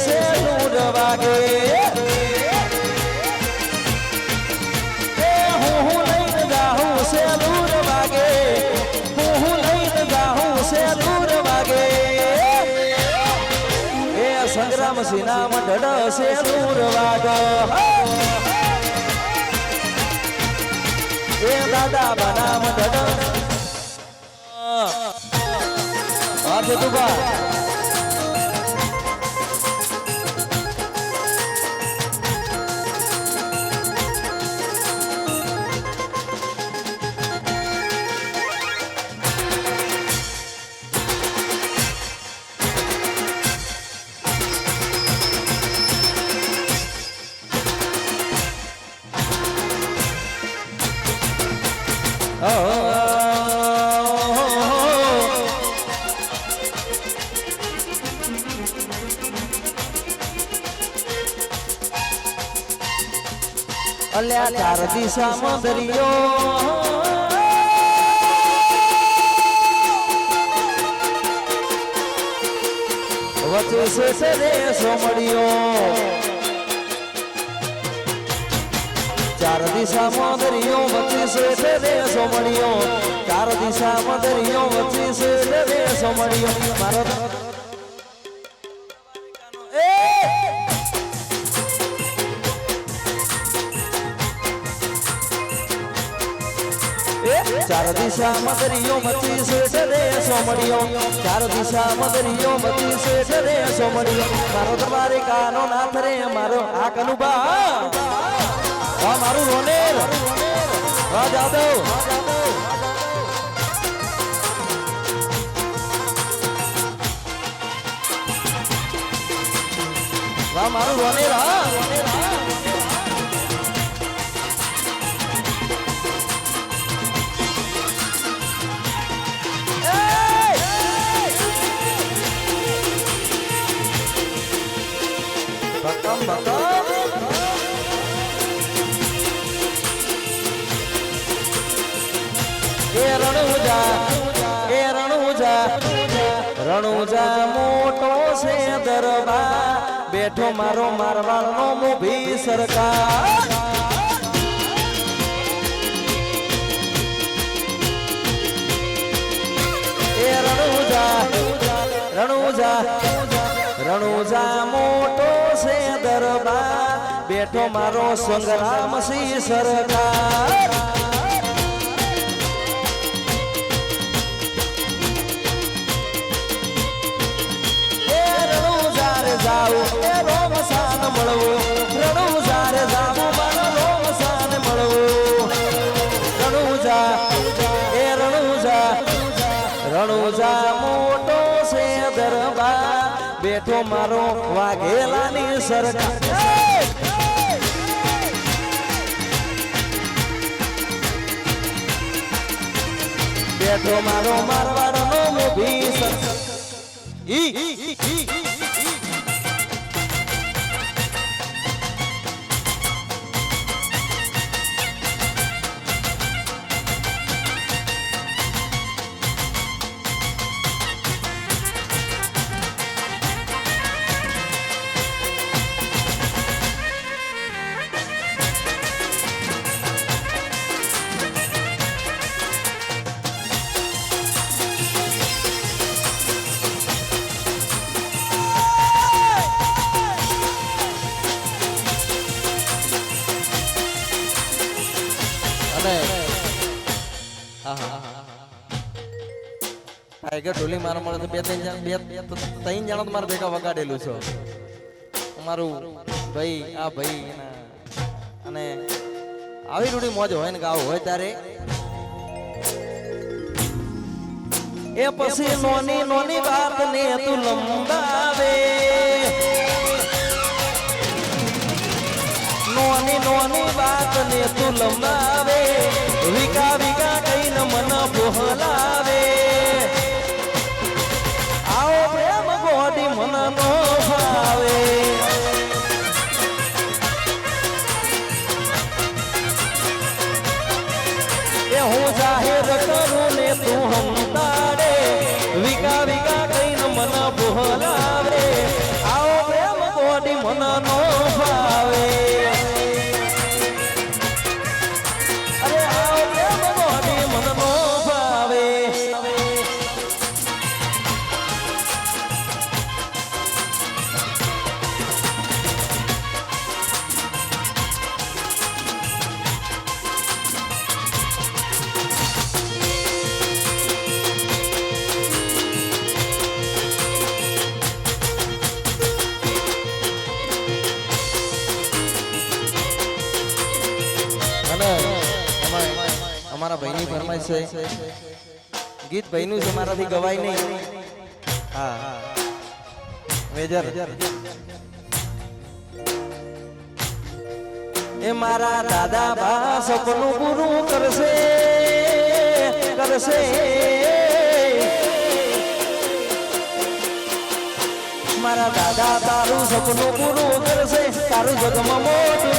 છે નૂર વાગે એ હું હું લઈને જાઉં છે નૂર વાગે હું હું લઈને જાઉં છે નૂર વાગે એ સંગ્રામ સિનામ ઢડ છે નૂર વાગ એ દાદા બનામ ઢડ હા. તુબા ચાર દિશામાં દરિયો વચ્ચે છે રે સોમડિયો ચાર દિશામાં દરિયો વચ્ચે છે રે સોમડિયો ચાર દિશામાં દરિયો વચ્ચે છે રે સોમડિયો મારો ચાર દિશા મદરિયો મતી શેઠ રે સોમડીઓ. ચાર દિશા મદરિયો મતી શેઠ રે સોમડીઓ. મારો તમારે કાનો નાથ રે, મારો આ કનુબા આ મારું રોનેર. વા જાદવ. વાહ મારું રોનેર, હા. રણુજા મોટો છે દરબાર. બેઠો મારો મારવાડનો મોભી સરકાર. રણુજા રણુજા રણુજા મોટો છે બેઠો મારો સંગ્રામ સિંહ સરકાર. એ રોમ સાન મોટો છે દરબાર. બેઠો મારો વાઘેલાની સરકાર. બેઠો મારો મારવાડનો મોભી ઈ ઈ ટાઈગર ઢોલી મારા મળે તો બે ત્રણ જણ, બે ત્રણ જણા તો મારે ભેગા વગાડેલું છે. અમારું ભાઈ, આ ભાઈ અને આવી રૂડી મોજ હોય ને ગાવ હોય ત્યારે એ પછી નોની નોની વાત ને તું લંબાવે. નોની નોની વાત ને તું લંબાવે. વિકા વિકા કઈને મન બોહલાવે. Navidad. ગીત ભાઈનું છે મારાથી ગવાય નહીં. હા મેજર. એ મારા દાદા બા સપનું પૂરું કરશે કરશે. મારા દાદા તારું સપનું પૂરું કરશે, તારું જગમાં મોટું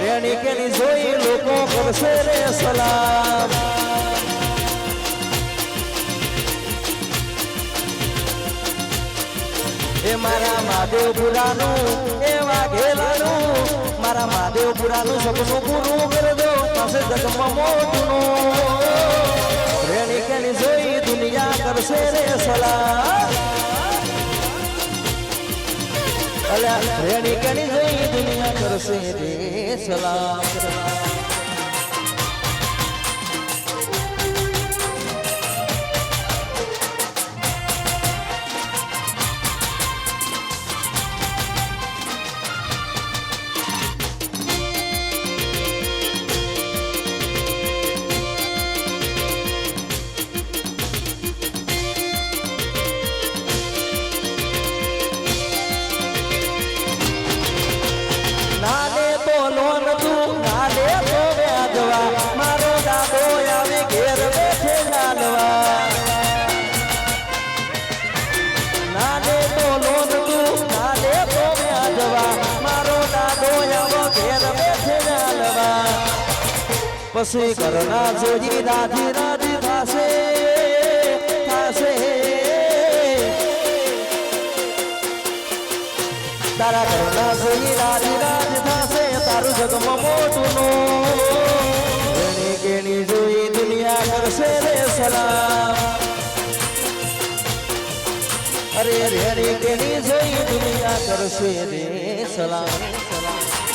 રેણી કેની જોઈ લોકો કરશે રે સલામ. એ મારા મહાદેવપુરાનું એ વાઘેલાનું મારા મહાદેવપુરાનું સપનું પૂરું કરી દો, પાસે જગમાં મોટું રેણી કેની જોઈ દુનિયા કરશે રે અલ્યા, રેણી કેની જોઈ દુનિયા કરશે રે સલામ લોન તું નાલે તો વ્યાજવા. મારો દાદો આવે ઘેર બેઠે લાલવા. નાલે તો લોન તું નાલે તો વ્યાજવા. મારો દાદો આવો ઘેર બેઠે લાલવા. પછી કરના જોઈ રાજી જગમાં મોટું નો. ગણી જોઈ દુનિયા કરશે રે સલામ. અરે અરે કેણી જોઈ દુનિયા કરશે રે સલામ સલામ.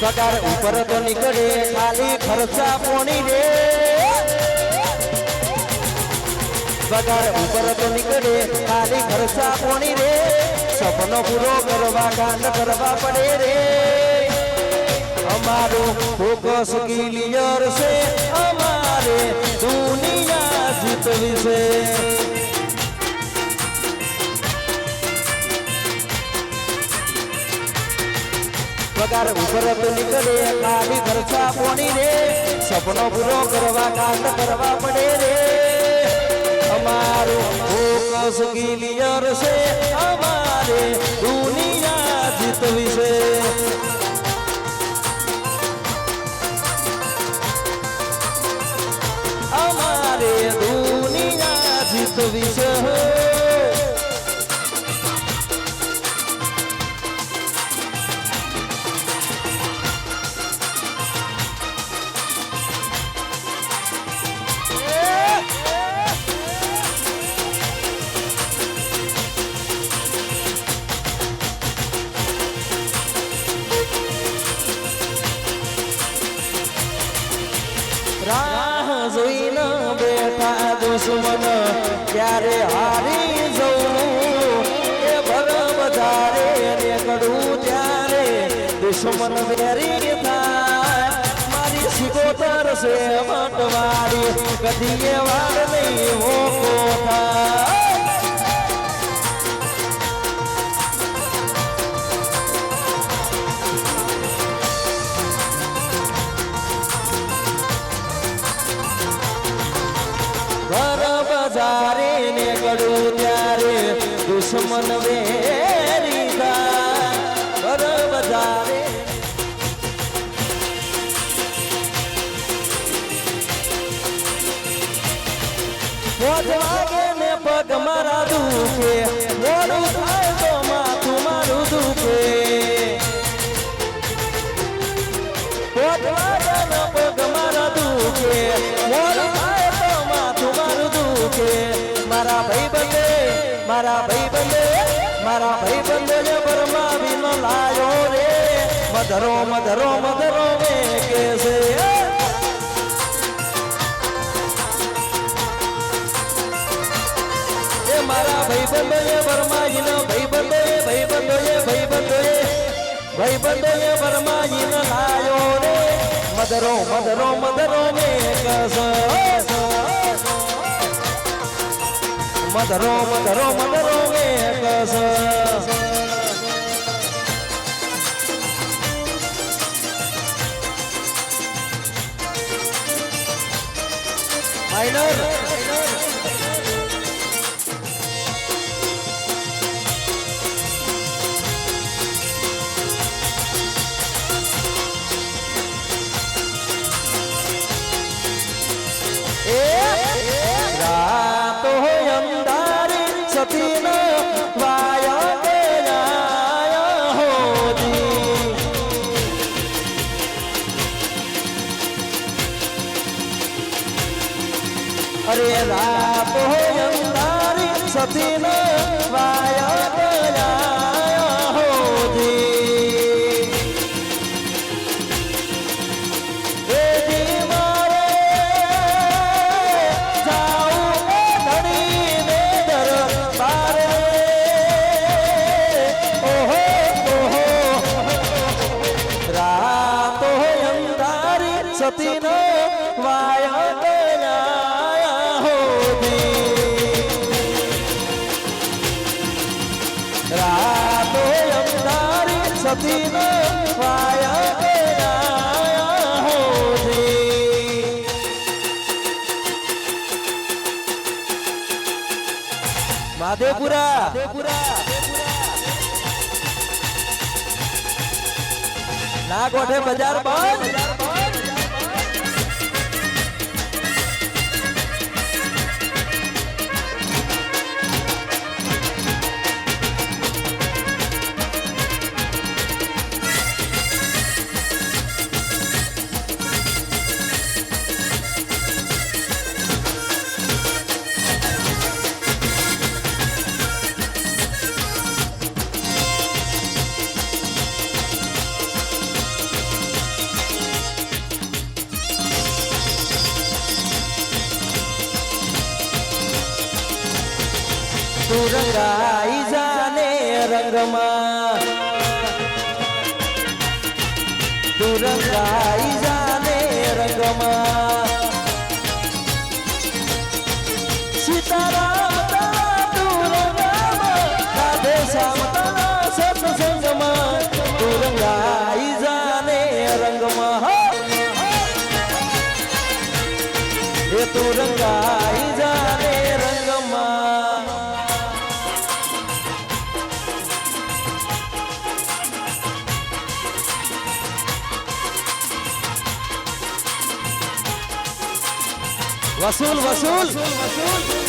પગાર ઉપર તો નીકળે, ખાલી ખર્ચા પોણી રે. પગાર ઉપર તો નીકળે, ખાલી ખર્ચા પોણી રે. સપનો પૂરો કરવા કાંડ કરવા પડે રે. અમારો ફોકસ ક્લિયર છે, અમારે દુનિયા જીતવી છે. પગાર ઉપર તો નીકળે ખાલી ખર્ચા પોણી રે. સપનો પૂરો કરવા, કાંડ કરવા પડે રે. અમારું ફોકસ ક્લિયર છે, અમારે દુનિયા જીતવી છે ક્યારે હારી જવું. એ ભર વધારે નીકળું ત્યારે દુશ્મન વેરી થાય. મારી સિકોતર છે મટવાડી કદી એ વાર નહીં હોકો દુશ્મન વેરી થાય બજારે પોચ વાગે ને પગ મારા દુખે મોડું મારા ભાઈ બંધે, મારા ભાઈ બંધે બરમા ભીનો લાયો રે. મધરો મધરો મધરો મે કેસે મારા ભાઈ બંધો બરમાજીનો ભાઈ બંધો ભાઈ બંધો ભાઈ બંધો. ભાઈ બંધો બરમાજીનો લાયો રે. મધરો મધરો મધરો મે કસ મધરો મધરો મધરો વેકસ માઇનર ના કોઠે બજાર બંધ. જાને રંગમાં. તું રંગાઈ જાને રંગમાં. Vasul, vasul. vasul, vasul.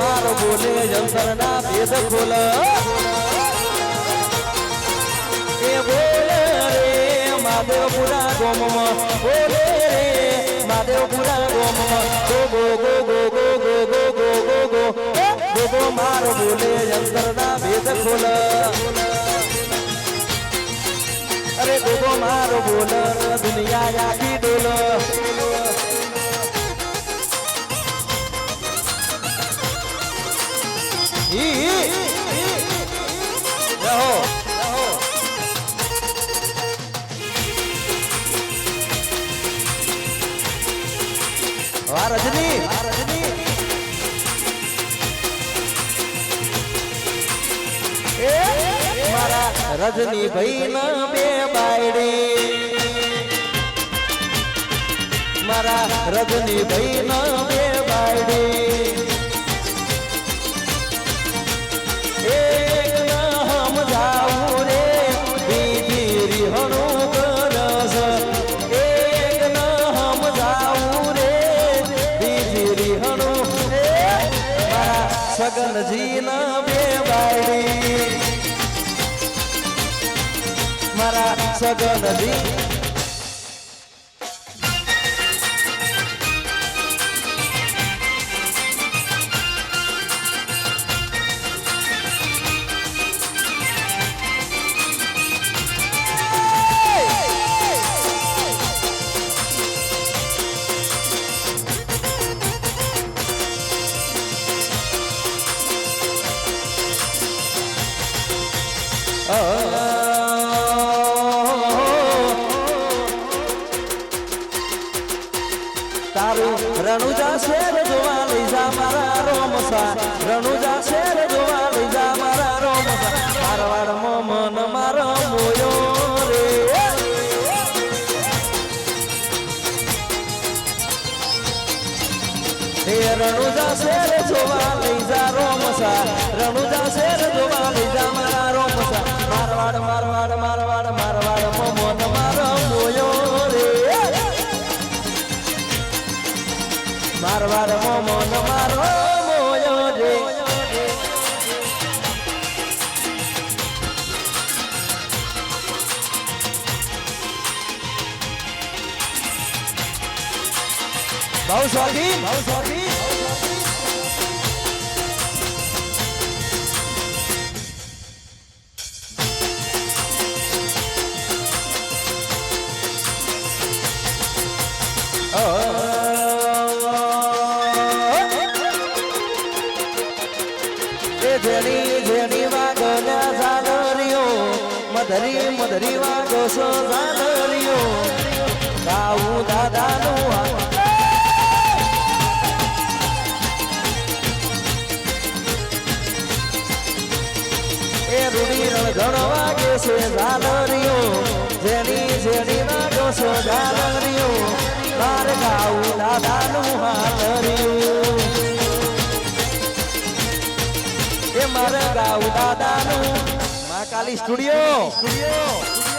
મારો બોલે જંતર ના ભેદ ખોલ. એ બોલે રે માદેવપુરા ગોમ બોલે રે માદેવપુરા ગોમ ગો ગો ગો ગો ગો ગો ગો ગો ગો ગો. ગો ગો માર બોલે જંતર ના ભેદ ખોલ. અરે ગોગો મારો બોલ, દુનિયા આખી ડોલ. રજની રજની મારા રજની ભાઈ ના બે બાયડી મારા રજની ભાઈ ના બે બાયડી મારા હે રણુજા શેર જોવા લઈ જા રોમસા. રણુજા શેર જોવા લઈ જા મારા રોમસા. મારવાડ મારવાડ મારવાડ મારવાડ મોમન મારો મોયો રે. બહુ સ્વાધીન બહુ શોખીન એ જેની વાગો ઝાલરીઓ, મધરી મધરી વાગો સો ઝાલરીઓ. ગાવું દાદાનું એ રૂડી રણધણ વાગે છે ઝાલરીઓ. જેની જેની વાગો છો ઝાલરીઓ. માર ગાવું દાદાનું હાલરીઓ મારે દાદાનું. મા કાલી સ્ટુડિયો. સ્ટુડિયો.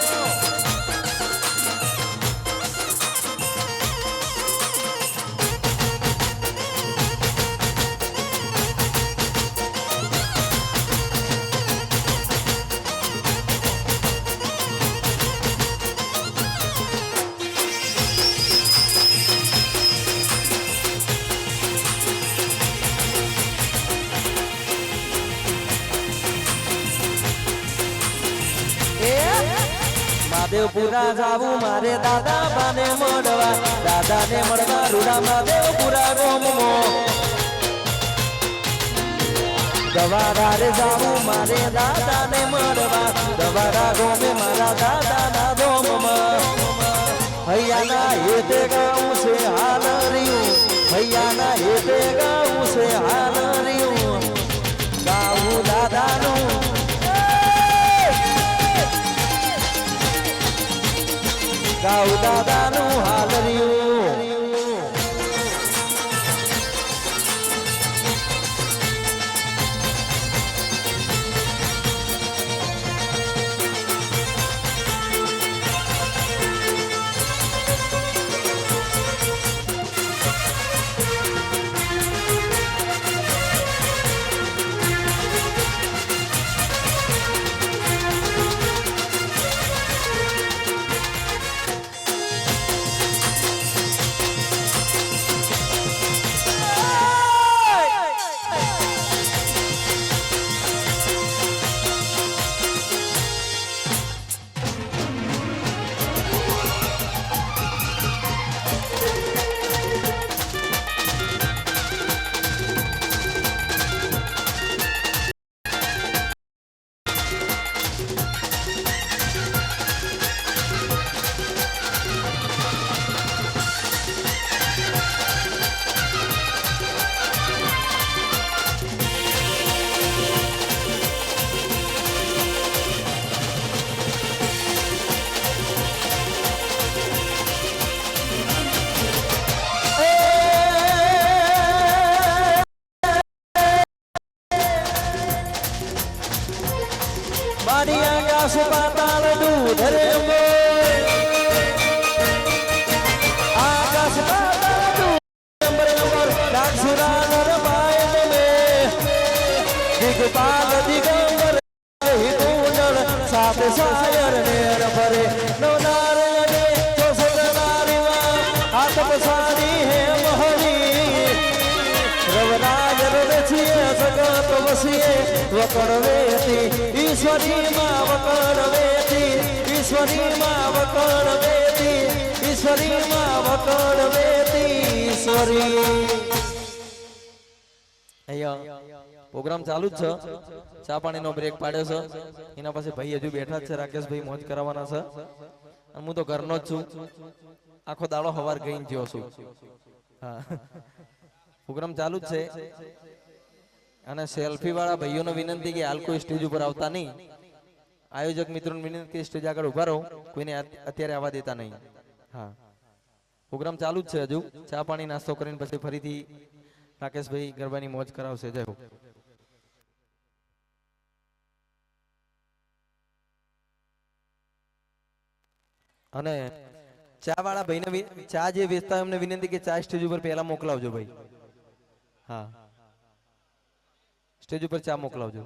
મહાદેવપુરા જાવું, મારે દાદા બાને મળવા. દાદાને મળવા, રૂડામાં દેવપુરા ગોમો. દવારારે જાવું, મારે દાદાને મળવા. વસીએ ઈશ્વરી માં વકડ ઈશ્વરી માં વકડ ઈશ્વરી. માં વકડ ઈશ્વરી પ્રોગ્રામ ચાલુ જ છે. ચા પાણીનો બ્રેક પાડ્યો છે. એના પાસે ભાઈ હજુ બેઠા જ છે. રાકેશભાઈ મોજ કરાવવાના છે. હું તો ઘરનો જ છું. આખો દાડો હવાર ગઈ ગયો છું. હા. પ્રોગ્રામ ચાલુ જ છે. અને સેલ્ફી વાળા ભાઈઓને વિનંતી કે હાલ કોઈ સ્ટેજ ઉપર આવતા નહીં. આયોજક મિત્રોને વિનંતી સ્ટેજ આગળ ઊભા રહો. કોઈને અત્યારે આવવા દેતા નહીં. હા. પ્રોગ્રામ ચાલુ જ છે હજુ. ચા પાણી નાસ્તો કરીને પછી ફરીથી રાકેશભાઈ ગરબાની મોજ કરાવશે. જય અને ચા વાળા ભાઈને ચા જે વેચતા એમને વિનંતી કે ચા સ્ટેજ ઉપર પહેલા મોકલાવજો ભાઈ. હા. સ્ટેજ ઉપર ચા મોકલાવજો.